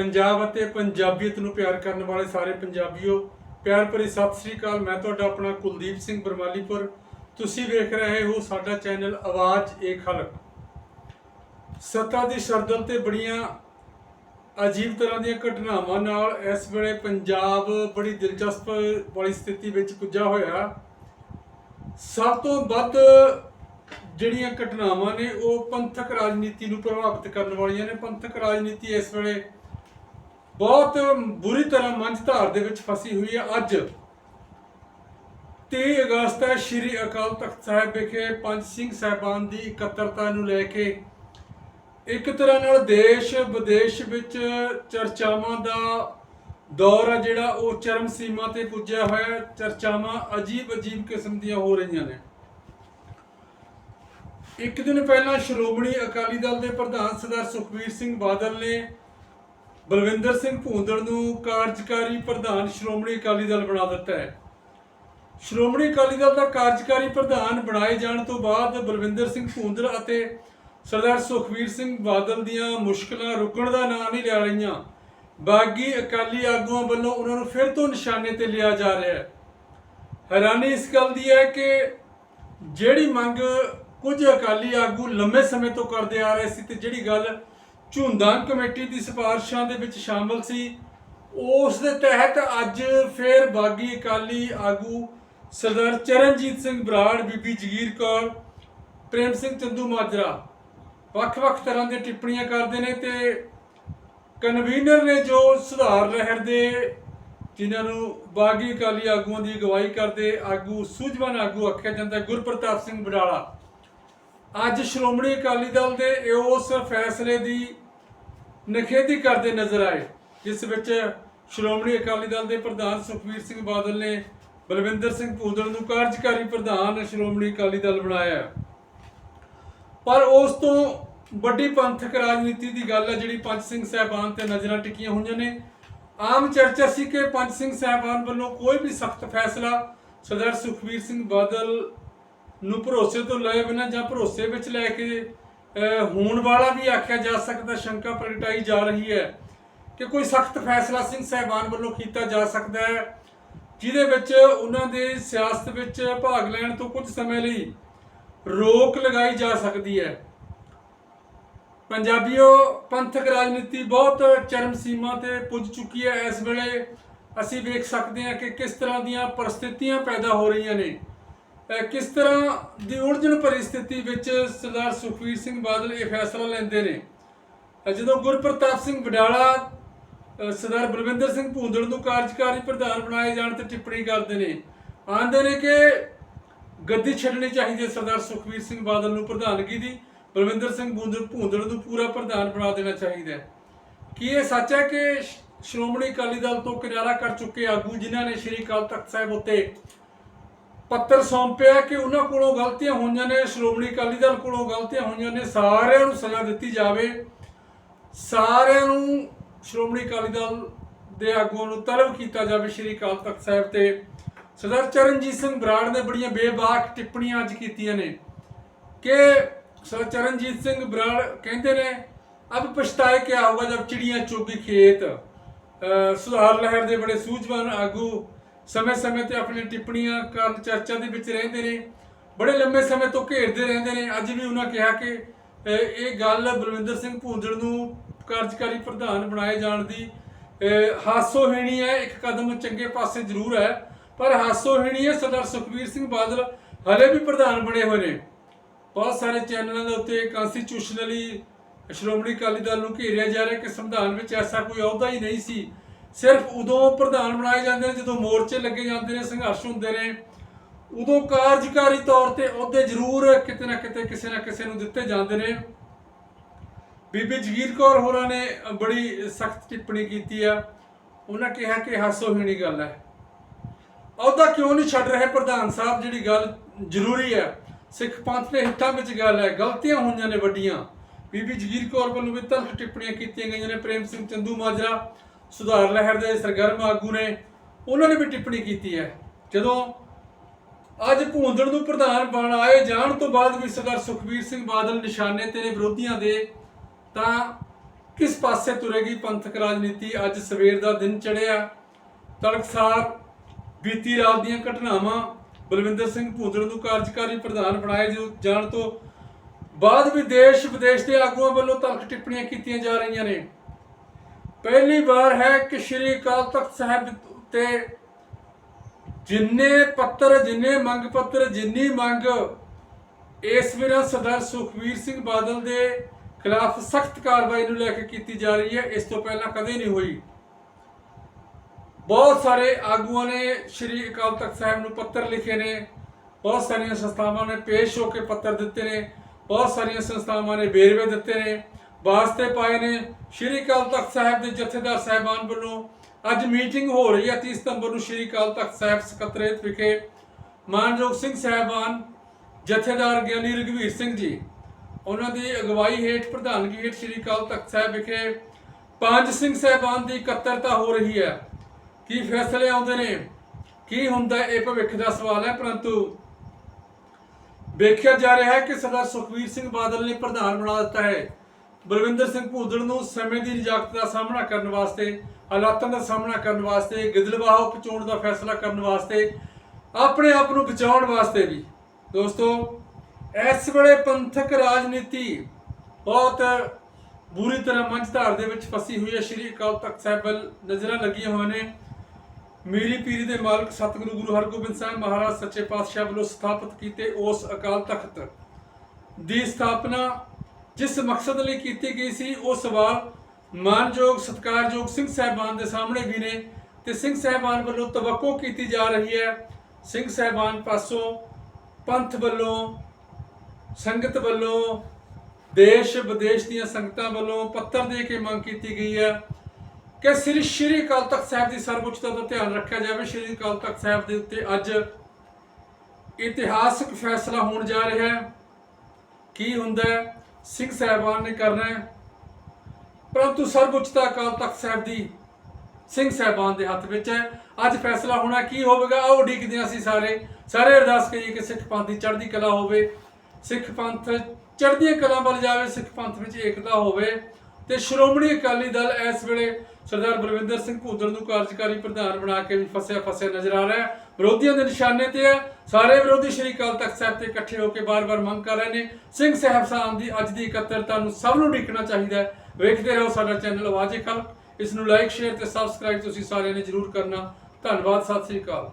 ਪੰਜਾਬ ਅਤੇ ਪੰਜਾਬੀਅਤ ਨੂੰ ਪਿਆਰ ਕਰਨ ਵਾਲੇ ਸਾਰੇ ਪੰਜਾਬੀਓ, ਪਿਆਰ ਭਰੀ ਸਤਿ ਸ੍ਰੀ ਅਕਾਲ। ਮੈਂ ਤੁਹਾਡਾ ਆਪਣਾ ਕੁਲਦੀਪ ਸਿੰਘ ਬਰਮਾਲੀਪੁਰ। ਤੁਸੀਂ ਵੇਖ ਰਹੇ ਹੋ ਸਾਡਾ ਚੈਨਲ ਆਵਾਜ਼ ਏ ਖਲਕ। ਸੱਤਾ ਦੀ ਸਰਦਲ ਤੇ ਬੜੀਆਂ ਅਜੀਬ ਤਰ੍ਹਾਂ ਦੀਆਂ ਘਟਨਾਵਾਂ ਨਾਲ ਇਸ ਵੇਲੇ ਪੰਜਾਬ ਬੜੀ ਦਿਲਚਸਪ ਵਾਲੀ ਸਥਿਤੀ ਵਿੱਚ ਪੁੱਜਾ ਹੋਇਆ। ਸਭ ਤੋਂ ਵੱਧ ਜਿਹੜੀਆਂ ਘਟਨਾਵਾਂ ਨੇ, ਉਹ ਪੰਥਕ ਰਾਜਨੀਤੀ ਨੂੰ ਪ੍ਰਭਾਵਿਤ ਕਰਨ ਵਾਲੀਆਂ ਨੇ। ਪੰਥਕ ਰਾਜਨੀਤੀ ਇਸ ਵੇਲੇ ਬਹੁਤ ਬੁਰੀ ਤਰ੍ਹਾਂ ਮੰਝਧਾਰ ਦੇ ਵਿੱਚ ਫਸੀ ਹੋਈ ਹੈ ਅੱਜ। 23 ਅਗਸਤ ਹੈ, ਸ਼੍ਰੀ ਅਕਾਲ ਤਖਤ ਸਾਹਿਬ ਵਿਖੇ ਪੰਜ ਸਿੰਘ ਸਾਹਿਬਾਨ ਦੀ ਇਕੱਤਰਤਾ ਨੂੰ ਲੈ ਕੇ ਇੱਕ ਤਰ੍ਹਾਂ ਨਾਲ ਦੇਸ਼ ਵਿਦੇਸ਼ ਵਿੱਚ ਚਰਚਾਵਾਂ ਦਾ ਦੌਰ ਹੈ ਜਿਹੜਾ ਉਹ ਚਰਮ ਸੀਮਾ ਤੇ ਪੁੱਜਿਆ ਹੋਇਆ ਚਰਚਾਵਾਂ ਅਜੀਬ ਅਜੀਬ ਕਿਸਮ ਦੀਆਂ ਹੋ ਰਹੀਆਂ ਨੇ। ਇੱਕ ਦਿਨ ਪਹਿਲਾਂ ਸ਼੍ਰੋਮਣੀ ਅਕਾਲੀ ਦਲ ਦੇ ਪ੍ਰਧਾਨ ਸਰਦਾਰ ਸੁਖਬੀਰ ਸਿੰਘ ਬਾਦਲ ਨੇ ਬਲਵਿੰਦਰ ਸਿੰਘ ਭੂੰਦੜ ਨੂੰ ਕਾਰਜਕਾਰੀ ਪ੍ਰਧਾਨ ਸ਼੍ਰੋਮਣੀ ਅਕਾਲੀ ਦਲ ਬਣਾ ਦਿੱਤਾ ਹੈ। ਸ਼੍ਰੋਮਣੀ ਅਕਾਲੀ ਦਲ ਦਾ ਕਾਰਜਕਾਰੀ ਪ੍ਰਧਾਨ ਬਣਾਏ ਜਾਣ ਤੋਂ ਬਾਅਦ ਬਲਵਿੰਦਰ ਸਿੰਘ ਭੂੰਦੜ ਅਤੇ ਸਰਦਾਰ ਸੁਖਬੀਰ ਸਿੰਘ ਬਾਦਲ ਦੀਆਂ ਮੁਸ਼ਕਲਾਂ ਰੁਕਣ ਦਾ ਨਾਂ ਨਹੀਂ ਲੈ ਰਹੀਆਂ। ਬਾਗੀ ਅਕਾਲੀ ਆਗੂਆਂ ਵੱਲੋਂ ਉਹਨਾਂ ਨੂੰ ਫਿਰ ਤੋਂ ਨਿਸ਼ਾਨੇ ਤੇ ਲਿਆ ਜਾ ਰਿਹਾ ਹੈ। ਹੈਰਾਨੀ ਇਸ ਗੱਲ ਦੀ ਹੈ ਕਿ ਜਿਹੜੀ ਮੰਗ ਕੁਝ ਅਕਾਲੀ ਆਗੂ ਲੰਮੇ ਸਮੇਂ ਤੋਂ ਕਰਦੇ ਆ ਰਹੇ ਸੀ ਤੇ ਜਿਹੜੀ ਗੱਲ ਝੁੰਦਾਂ ਕਮੇਟੀ ਦੀ ਸਿਫਾਰਿਸ਼ਾਂ ਦੇ ਵਿੱਚ ਸ਼ਾਮਲ ਸੀ। ਉਸ ਦੇ ਤਹਿਤ ਅੱਜ ਫੇਰ ਬਾਗੀ ਅਕਾਲੀ ਆਗੂ ਸਰਦਾਰ ਚਰਨਜੀਤ ਸਿੰਘ ਬਰਾੜ, ਬੀਬੀ ਜਗੀਰ ਕੌਰ, ਪ੍ਰੇਮ ਸਿੰਘ ਚੰਦੂ ਮਾਜਰਾ ਵੱਖ-ਵੱਖ ਤਰ੍ਹਾਂ ਦੀਆਂ ਟਿੱਪਣੀਆਂ ਕਰਦੇ ਨੇ ਤੇ ਕਨਵੀਨਰ ਨੇ ਜੋ ਸੁਧਾਰ ਲਹਿਰ ਦੇ ਜਿਨ੍ਹਾਂ ਨੂੰ ਬਾਗੀ ਅਕਾਲੀ ਆਗੂਆਂ ਦੀ ਅਗਵਾਈ ਕਰਦੇ ਆਗੂ ਸੂਝਵਾਨ ਆਗੂ ਆਖਿਆ ਜਾਂਦਾ ਗੁਰਪ੍ਰਤਾਪ ਸਿੰਘ ਬਡਾਲਾ। ਅੱਜ ਸ਼੍ਰੋਮਣੀ ਅਕਾਲੀ ਦਲ ਦੇ ਉਸ ਫੈਸਲੇ ਦੀ ਨਖੇਦੀ ਕਰਦੇ ਨਜ਼ਰ ਆਏ, ਜਿਸ ਵਿੱਚ ਸ਼੍ਰੋਮਣੀ ਅਕਾਲੀ ਦਲ ਦੇ ਪ੍ਰਧਾਨ ਸੁਖਬੀਰ ਸਿੰਘ ਬਾਦਲ ਨੇ ਬਲਵਿੰਦਰ ਸਿੰਘ ਭੂੰਦੜ ਨੂੰ ਕਾਰਜਕਾਰੀ ਪ੍ਰਧਾਨ ਸ਼੍ਰੋਮਣੀ ਅਕਾਲੀ ਦਲ ਬਣਾਇਆ। ਪਰ ਉਸ ਤੋਂ ਵੱਡੀ ਪੰਥਕ ਰਾਜਨੀਤੀ ਦੀ ਗੱਲ ਹੈ, ਜਿਹੜੀ ਪੰਜ ਸਿੰਘ ਸਾਹਿਬਾਨ ਤੇ ਨਜ਼ਰਾਂ ਟਿਕੀਆਂ ਹੋਈਆਂ ਨੇ। ਆਮ ਚਰਚਾ ਸੀ ਕਿ ਪੰਜ ਸਿੰਘ ਸਾਹਿਬਾਨ ਵੱਲੋਂ ਕੋਈ ਵੀ ਸਖਤ ਫੈਸਲਾ ਸਰਦਾਰ ਸੁਖਬੀਰ ਸਿੰਘ ਬਾਦਲ ਨੂੰ ਭਰੋਸੇ ਤੋਂ ਲਏ ਬਿਨਾਂ ਜਾਂ ਭਰੋਸੇ ਵਿੱਚ ਲੈ ਕੇ ਹੋਣ ਵਾਲਾ ਵੀ ਆਖਿਆ ਜਾ ਸਕਦਾ ਸ਼ੰਕਾ ਪ੍ਰਗਟਾਈ ਜਾ ਰਹੀ ਹੈ ਕਿ ਕੋਈ ਸਖਤ ਫੈਸਲਾ ਸਿੰਘ ਸਾਹਿਬਾਨ ਵੱਲੋਂ ਕੀਤਾ ਜਾ ਸਕਦਾ ਹੈ, ਜਿਹਦੇ ਵਿੱਚ ਉਹਨਾਂ ਦੇ ਸਿਆਸਤ ਵਿੱਚ ਭਾਗ ਲੈਣ ਤੋਂ ਕੁਝ ਸਮੇਂ ਲਈ ਰੋਕ ਲਗਾਈ ਜਾ ਸਕਦੀ ਹੈ। ਪੰਜਾਬੀਓ, ਪੰਥਕ ਰਾਜਨੀਤੀ ਬਹੁਤ ਚਰਮ ਸੀਮਾ ਤੇ ਪੁੱਜ ਚੁੱਕੀ ਹੈ। ਇਸ ਵੇਲੇ ਅਸੀਂ ਵੇਖ ਸਕਦੇ ਹਾਂ ਕਿ ਕਿਸ ਤਰ੍ਹਾਂ ਦੀਆਂ ਪਰਿਸਥਿਤੀਆਂ ਪੈਦਾ ਹੋ ਰਹੀਆਂ ਨੇ। ਕਿਸ ਤਰ੍ਹਾਂ ਦੀ ਉਲਝਣ ਭਰੀ ਸਥਿਤੀ ਵਿੱਚ ਸਰਦਾਰ ਸੁਖਬੀਰ ਸਿੰਘ ਬਾਦਲ ਇਹ ਫੈਸਲਾ ਲੈਂਦੇ ਨੇ? ਜਦੋਂ ਗੁਰਪ੍ਰਤਾਪ ਸਿੰਘ ਵਡਾਲਾ ਸਰਦਾਰ ਬਲਵਿੰਦਰ ਸਿੰਘ ਭੂੰਦੜ ਨੂੰ ਕਾਰਜਕਾਰੀ ਪ੍ਰਧਾਨ ਬਣਾਏ ਜਾਣ ਤੇ ਟਿੱਪਣੀ ਕਰਦੇ ਨੇ, ਆਂਦੇ ਨੇ ਕਿ ਗੱਦੀ ਛੱਡਣੀ ਚਾਹੀਦੀ ਹੈ ਸਰਦਾਰ ਸੁਖਬੀਰ ਸਿੰਘ ਬਾਦਲ ਨੂੰ ਪ੍ਰਧਾਨਗੀ ਦੀ, ਬਲਵਿੰਦਰ ਸਿੰਘ ਭੂੰਦੜ ਭੂੰਦੜ ਨੂੰ ਪੂਰਾ ਪ੍ਰਧਾਨ ਬਣਾ ਦੇਣਾ ਚਾਹੀਦਾ ਹੈ। ਕੀ ਇਹ ਸੱਚ ਹੈ ਕਿ ਸ਼੍ਰੋਮਣੀ ਅਕਾਲੀ ਦਲ ਤੋਂ ਕਿਨਾਰਾ ਕਰ ਚੁੱਕੇ ਆਗੂ ਜਿਨ੍ਹਾਂ ਨੇ ਸ਼੍ਰੀ ਅਕਾਲ ਤਖਤ ਸਾਹਿਬ ਉੱਤੇ ਪੱਤਰ ਸੌਂਪਿਆ ਕਿ ਉਹਨਾਂ ਕੋਲੋਂ ਗਲਤੀਆਂ ਹੋਈਆਂ ਨੇ, ਸ਼੍ਰੋਮਣੀ ਅਕਾਲੀ ਦਲ ਕੋਲੋਂ ਗਲਤੀਆਂ ਹੋਈਆਂ ਨੇ, ਸਾਰਿਆਂ ਨੂੰ ਸਜ਼ਾ ਦਿੱਤੀ ਜਾਵੇ। ਸਾਰਿਆਂ ਨੂੰ ਸ਼੍ਰੋਮਣੀ ਅਕਾਲੀ ਦਲ ਦੇ ਆਗੂਆਂ ਨੂੰ ਤਲਬ ਕੀਤਾ ਜਾਵੇ ਸ਼੍ਰੀ ਅਕਾਲ ਤਖਤ ਸਾਹਿਬ ਤੇ। ਸਰਦਾਰ ਚਰਨਜੀਤ ਸਿੰਘ ਬਰਾੜ ਨੇ ਬੜੀਆਂ ਬੇਬਾਕ ਟਿੱਪਣੀਆਂ ਅੱਜ ਕੀਤੀਆਂ ਨੇ ਕਿ ਸਰ ਚਰਨਜੀਤ ਸਿੰਘ ਬਰਾੜ ਕਹਿੰਦੇ ਨੇ, ਅਬ ਪਛਤਾਏ ਕਿਆ ਹੋਗਾ ਜਬ ਚਿੜੀਆਂ ਚੋਗੀ ਖੇਤ। ਸੁਧਾਰ ਲਹਿਰ ਦੇ ਬੜੇ ਸੂਝਵਾਨ ਆਗੂ ਸਮੇਂ-ਸਮੇਂ ਤੇ ਆਪਣੀਆਂ ਟਿੱਪਣੀਆਂ ਕਰਨ ਚਰਚਾ ਦੇ ਵਿੱਚ ਰਹਿੰਦੇ ਨੇ, ਬੜੇ ਲੰਮੇ ਸਮੇਂ ਤੋਂ ਘੇਰਦੇ ਰਹਿੰਦੇ ਨੇ। ਅੱਜ ਵੀ ਉਹਨਾਂ ਕਿਹਾ ਕਿ ਇਹ ਗੱਲ ਬਲਵਿੰਦਰ ਸਿੰਘ ਭੂੰਦੜ ਨੂੰ ਕਾਰਜਕਾਰੀ ਪ੍ਰਧਾਨ ਬਣਾਏ ਜਾਣ ਦੀ ਹਾਸੋਹੀਣੀ ਹੈ। ਇੱਕ ਕਦਮ ਚੰਗੇ ਪਾਸੇ ਜ਼ਰੂਰ ਹੈ, ਪਰ ਹਾਸੋਹੀਣੀ ਹੈ। ਸਰਦਾਰ ਸੁਖਬੀਰ ਸਿੰਘ ਬਾਦਲ ਹਲੇ ਵੀ ਪ੍ਰਧਾਨ ਬਣੇ ਹੋਏ ਨੇ। ਬਹੁਤ ਸਾਰੇ ਚੈਨਲਾਂ ਦੇ ਉੱਤੇ ਕਨਸਟੀਟਿਊਸ਼ਨਲੀ ਸ਼੍ਰੋਮਣੀ ਅਕਾਲੀ ਦਲ ਨੂੰ ਘੇਰਿਆ ਜਾ ਰਿਹਾ ਕਿ ਸੰਵਿਧਾਨ ਵਿੱਚ ਐਸਾ ਕੋਈ ਅਹੁਦਾ ਹੀ ਨਹੀਂ ਸੀ। ਸਿਰਫ ਉਦੋਂ ਪ੍ਰਧਾਨ ਬਣਾਏ ਜਾਂਦੇ ਨੇ ਜਦੋਂ ਮੋਰਚੇ ਲੱਗੇ ਜਾਂਦੇ ਨੇ, ਸੰਘਰਸ਼ ਹੁੰਦੇ ਨੇ। ਉਦੋਂ ਕਾਰਜਕਾਰੀ ਤੌਰ ਤੇ ਅਹੁਦੇ ਜ਼ਰੂਰ ਕਿਤੇ ਨਾ ਕਿਤੇ, ਕਿਸੇ ਨਾ ਕਿਸੇ ਨੂੰ ਦਿੱਤੇ ਜਾਂਦੇ ਨੇ। ਬੀਬੀ ਜਗੀਰ ਕੌਰ ਹੋਰਾਂ ਨੇ ਬੜੀ ਸਖਤ ਟਿੱਪਣੀ ਕੀਤੀ ਆ। ਉਹਨਾਂ ਕਿਹਾ ਕਿ ਹਾਸੋਹੀਣੀ ਗੱਲ ਹੈ। ਅਹੁਦਾ ਕਿਉਂ ਨਹੀਂ ਛੱਡ ਰਹੇ ਪ੍ਰਧਾਨ ਸਾਹਿਬ? ਜਿਹੜੀ ਗੱਲ ਜ਼ਰੂਰੀ ਹੈ। ਸਿੱਖ ਪੰਥ ਦੇ ਹਿੱਤਾਂ ਵਿੱਚ ਗੱਲ ਹੈ। ਗਲਤੀਆਂ ਹੋਈਆਂ ਨੇ ਵੱਡੀਆਂ। ਬੀਬੀ ਜਗੀਰ ਕੌਰ ਵੱਲੋਂ ਵੀ ਤਲਖ ਟਿੱਪਣੀਆਂ ਕੀਤੀਆਂ ਗਈਆਂ ਨੇ। ਪ੍ਰੇਮ ਸਿੰਘ ਚੰਦੂ ਮਾਜਰਾ ਸੁਧਾਰ ਲਹਿਰ ਦੇ ਸਰਗਰਮ ਆਗੂ ਨੇ, ਉਹਨਾਂ ਨੇ ਵੀ ਟਿੱਪਣੀ ਕੀਤੀ ਹੈ। ਜਦੋਂ ਅੱਜ ਭੂੰਦੜ ਨੂੰ ਪ੍ਰਧਾਨ ਬਣਾਏ ਜਾਣ ਤੋਂ ਬਾਅਦ ਵੀ ਸਰਦਾਰ ਸੁਖਬੀਰ ਸਿੰਘ ਬਾਦਲ ਨਿਸ਼ਾਨੇ ਤੇ ਨੇ ਵਿਰੋਧੀਆਂ ਦੇ, ਤਾਂ ਕਿਸ ਪਾਸੇ ਤੁਰੇਗੀ ਪੰਥਕ ਰਾਜਨੀਤੀ? ਅੱਜ ਸਵੇਰ ਦਾ ਦਿਨ ਚੜਿਆ ਤੜਕਸਾਰ ਬੀਤੀ ਰਾਤ ਦੀਆਂ ਘਟਨਾਵਾਂ ਬਲਵਿੰਦਰ ਸਿੰਘ ਭੂੰਦੜ ਨੂੰ ਕਾਰਜਕਾਰੀ ਪ੍ਰਧਾਨ ਬਣਾਏ ਜੋ ਜਾਣ ਤੋਂ ਬਾਅਦ ਵੀ ਦੇਸ਼ ਵਿਦੇਸ਼ ਦੇ ਆਗੂਆਂ ਵੱਲੋਂ ਤਲਖ ਟਿੱਪਣੀਆਂ ਕੀਤੀਆਂ ਜਾ ਰਹੀਆਂ ਨੇ। ਪਹਿਲੀ ਵਾਰ ਹੈ ਕਿ ਸ਼੍ਰੀ ਅਕਾਲ ਤਖਤ ਸਾਹਿਬ 'ਤੇ ਜਿੰਨੇ ਪੱਤਰ, ਜਿੰਨੇ ਮੰਗ ਪੱਤਰ, ਜਿੰਨੀ ਮੰਗ ਇਸ ਵੇਲੇ ਸਰਦਾਰ ਸੁਖਵੀਰ ਸਿੰਘ ਬਾਦਲ ਦੇ ਖਿਲਾਫ ਸਖਤ ਕਾਰਵਾਈ ਨੂੰ ਲੈ ਕੇ ਕੀਤੀ ਜਾ ਰਹੀ ਹੈ, ਇਸ ਤੋਂ ਪਹਿਲਾਂ ਕਦੇ ਨਹੀਂ ਹੋਈ। ਬਹੁਤ ਸਾਰੇ ਆਗੂਆਂ ਨੇ ਸ਼੍ਰੀ ਅਕਾਲ ਤਖਤ ਸਾਹਿਬ ਨੂੰ ਪੱਤਰ ਲਿਖੇ ਨੇ, ਬਹੁਤ ਸਾਰੀਆਂ ਸੰਸਥਾਵਾਂ ਨੇ ਪੇਸ਼ ਹੋ ਕੇ ਪੱਤਰ ਦਿੱਤੇ ਨੇ, ਬਹੁਤ ਸਾਰੀਆਂ ਸੰਸਥਾਵਾਂ ਨੇ ਵੇਰਵੇ ਦਿੱਤੇ ਨੇ। ਵਾਸਤੇ ਪਾਏ ਨੇ ਸ਼੍ਰੀ ਅਕਾਲ ਤਖਤ ਸਾਹਿਬ ਦੇ ਜਥੇਦਾਰ ਸਾਹਿਬਾਨ ਵੱਲੋਂ ਅੱਜ ਮੀਟਿੰਗ ਹੋ ਰਹੀ ਹੈ 30 ਸਤੰਬਰ ਨੂੰ ਸ਼੍ਰੀ ਅਕਾਲ ਤਖਤ ਸਾਹਿਬ ਸਕੱਤਰੇਤ ਵਿਖੇ। ਮਾਨਯੋਗ ਸਿੰਘ ਸਾਹਿਬਾਨ, ਜਥੇਦਾਰ ਗਿਆਨੀ ਰਘਵੀਰ ਸਿੰਘ ਜੀ, ਉਹਨਾਂ ਦੀ ਅਗਵਾਈ ਹੇਠ, ਪ੍ਰਧਾਨਗੀ ਹੇਠ ਸ਼੍ਰੀ ਅਕਾਲ ਤਖਤ ਸਾਹਿਬ ਵਿਖੇ ਪੰਜ ਸਿੰਘ ਸਾਹਿਬਾਨ ਦੀ ਇਕੱਤਰਤਾ ਹੋ ਰਹੀ ਹੈ। ਕੀ ਫੈਸਲੇ ਆਉਂਦੇ ਨੇ? ਕੀ ਹੁੰਦਾ ਇਹ ਭਵਿੱਖ ਦਾ ਸਵਾਲ ਹੈ। ਪਰੰਤੂ ਵੇਖਿਆ ਜਾ ਰਿਹਾ ਹੈ ਕਿ ਸਰਦਾਰ ਸੁਖਵੀਰ ਸਿੰਘ ਬਾਦਲ ਨੇ ਪ੍ਰਧਾਨ ਬਣਾ ਦਿੱਤਾ ਹੈ। ਬਲਵਿੰਦਰ ਸਿੰਘ ਭੂਦੜ ਨੂੰ ਸਮੇਂ ਦੀ ਨਿਜਾਕਤ ਦਾ ਸਾਹਮਣਾ ਕਰਨ ਵਾਸਤੇ, ਹਾਲਾਤਾਂ ਦਾ ਸਾਹਮਣਾ ਕਰਨ ਵਾਸਤੇ ਗਿੱਦੜਵਾਹ ਪਹੁੰਚਾਉਣ ਦਾ ਫੈਸਲਾ ਕਰਨ ਵਾਸਤੇ, ਆਪਣੇ ਆਪ ਨੂੰ ਬਚਾਉਣ ਵਾਸਤੇ ਵੀ। ਦੋਸਤੋ, ਇਸ ਵੇਲੇ ਪੰਥਕ ਰਾਜਨੀਤੀ ਬਹੁਤ ਬੁਰੀ ਤਰ੍ਹਾਂ ਮੰਝ ਧਾਰ ਦੇ ਵਿੱਚ ਫਸੀ ਹੋਈ ਹੈ। ਸ਼੍ਰੀ ਅਕਾਲ ਤਖਤ ਸਾਹਿਬ ਵੱਲ ਨਜ਼ਰਾਂ ਲੱਗੀਆਂ ਹੋਈਆਂ ਨੇ। ਮੀਰੀ ਪੀਰੀ ਦੇ ਮਾਲਕ ਸਤਿਗੁਰੂ ਗੁਰੂ ਹਰਗੋਬਿੰਦ ਸਾਹਿਬ ਮਹਾਰਾਜ ਸੱਚੇ ਪਾਤਸ਼ਾਹ ਵੱਲੋਂ ਸਥਾਪਿਤ ਕੀਤੇ ਉਸ ਅਕਾਲ ਤਖਤ ਦੀ ਸਥਾਪਨਾ ਜਿਸ ਮਕਸਦ ਲਈ ਕੀਤੀ ਗਈ ਸੀ, ਉਹ ਸਵਾਲ ਮਾਨਯੋਗ ਸਤਿਕਾਰਯੋਗ ਸਿੰਘ ਸਾਹਿਬਾਨ ਦੇ ਸਾਹਮਣੇ ਵੀ ਨੇ ਤੇ ਸਿੰਘ ਸਾਹਿਬਾਨ ਵੱਲੋਂ ਤਵੱਕੋ ਕੀਤੀ ਜਾ ਰਹੀ ਹੈ। ਸਿੰਘ ਸਾਹਿਬਾਨ ਪਾਸੋਂ ਪੰਥ ਵੱਲੋਂ, ਸੰਗਤ ਵੱਲੋਂ, ਦੇਸ਼ ਵਿਦੇਸ਼ ਦੀਆਂ ਸੰਗਤਾਂ ਵੱਲੋਂ ਪੱਤਰ ਦੇ ਕੇ ਮੰਗ ਕੀਤੀ ਗਈ ਹੈ ਕਿ ਸ੍ਰੀ ਸ਼੍ਰੀ ਅਕਾਲ ਤਖਤ ਸਾਹਿਬ ਦੀ ਸਰਵਉੱਚਤਾ ਦਾ ਧਿਆਨ ਰੱਖਿਆ ਜਾਵੇ। ਸ਼੍ਰੀ ਅਕਾਲ ਤਖਤ ਸਾਹਿਬ ਦੇ ਉੱਤੇ ਅੱਜ ਇਤਿਹਾਸਕ ਫੈਸਲਾ ਹੋਣ ਜਾ ਰਿਹਾ ਹੈ। ਕੀ ਹੁੰਦਾ ਹੈ? ਸਿੰਘ ਸਾਹਿਬਾਨ ਨੇ ਕਰਨਾ ਹੈ। ਪਰੰਤੂ ਸਰਵਉੱਚਤਾ ਅਕਾਲ ਤਖਤ ਸਾਹਿਬ ਦੀ ਸਿੰਘ ਸਾਹਿਬਾਨ ਦੇ ਹੱਥ ਵਿੱਚ ਹੈ। ਅੱਜ ਫੈਸਲਾ ਹੋਣਾ ਕੀ ਹੋਵੇਗਾ? ਆਓ ਉਡੀਕਦੇ ਹਾਂ ਅਸੀਂ ਸਾਰੇ। ਸਾਰੇ ਅਰਦਾਸ ਕਰੀਏ ਕਿ ਸਿੱਖ ਪੰਥ ਦੀ ਚੜ੍ਹਦੀ ਕਲਾ ਹੋਵੇ। ਸਿੱਖ ਪੰਥ ਚੜ੍ਹਦੀਆਂ ਕਲਾ ਵੱਲ ਜਾਵੇ, ਸਿੱਖ ਪੰਥ ਵਿੱਚ ਏਕਤਾ ਹੋਵੇ। ਤੇ ਸ਼੍ਰੋਮਣੀ ਅਕਾਲੀ ਦਲ ਇਸ ਵੇਲੇ ਸਰਦਾਰ ਬਲਵਿੰਦਰ ਸਿੰਘ ਭੂਦਰ ਨੂੰ ਕਾਰਜਕਾਰੀ ਪ੍ਰਧਾਨ ਬਣਾ ਕੇ ਵੀ ਫਸਿਆ ਫਸਿਆ ਨਜ਼ਰ ਆ ਰਿਹਾ ਹੈ। ਵਿਰੋਧੀਆਂ ਦੇ ਨਿਸ਼ਾਨੇ ਤੇ ਹੈ। ਸਾਰੇ ਵਿਰੋਧੀ ਸ਼੍ਰੀ ਅਕਾਲ ਤਖਤ ਸਾਹਿਬ ਤੇ ਇਕੱਠੇ ਹੋ ਕੇ ਬਾਰ-ਬਾਰ ਮੰਗ ਕਰ ਰਹੇ ਨੇ। ਸਿੰਘ ਸਾਹਿਬ ਸਾਹਿਬ ਦੀ ਅੱਜ ਦੀ ਇਕੱਤਰਤਾ ਨੂੰ ਸਭ ਨੂੰ ਦੇਖਣਾ ਚਾਹੀਦਾ ਹੈ। ਵੇਖਦੇ ਰਹੋ ਸਾਡਾ ਚੈਨਲ ਆਵਾਜ਼ੇ ਖਲਕ। ਇਸ ਨੂੰ ਲਾਈਕ ਸ਼ੇਅਰ ਤੇ ਸਬਸਕ੍ਰਾਈਬ ਤੁਸੀਂ ਸਾਰਿਆਂ ਨੇ ਜਰੂਰ ਕਰਨਾ। ਧੰਨਵਾਦ, ਸਤਿ ਸ੍ਰੀ ਅਕਾਲ।